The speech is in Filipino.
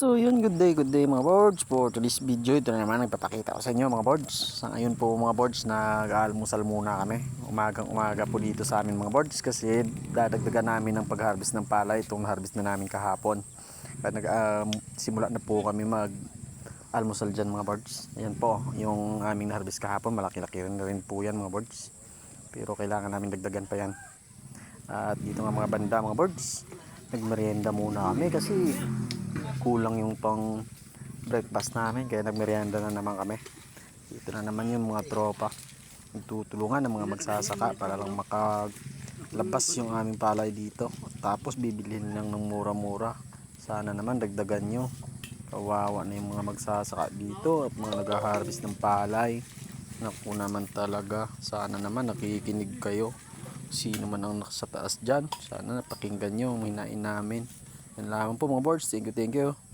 So yun, good day, good day mga boards. For today's video, ito na naman nagpapakita ko sa inyo mga boards. Sa ngayon po mga boards, nag-almusal muna kami. Umagang umaga po dito sa amin mga boards kasi dadagdagan namin ng pag-harvest ng palay itong harvest na namin kahapon. Kaya nag, simula na po kami mag almusal dyan mga boards. Ayan po, yung aming na-harvest kahapon, malaki-laki rin, rin po yan mga boards. Pero kailangan namin dagdagan pa yan. At dito nga mga banda mga boards, nagmerienda muna kami kasi kulang yung pang breakfast namin kaya nagmerienda na naman kami. Dito na naman yung mga tropa. Nagtutulungan ng mga magsasaka para lang makalabas yung aming palay dito. Tapos bibilhin lang ng mura-mura. Sana naman dagdagan nyo. Kawawa na yung mga magsasaka dito at mga nag-harvest ng palay. Naku naman talaga. Sana naman nakikinig kayo. Sino man ang nasa taas dyan sana napakinggan nyo ang hinain namin yan lamang po mga boards. Thank you thank you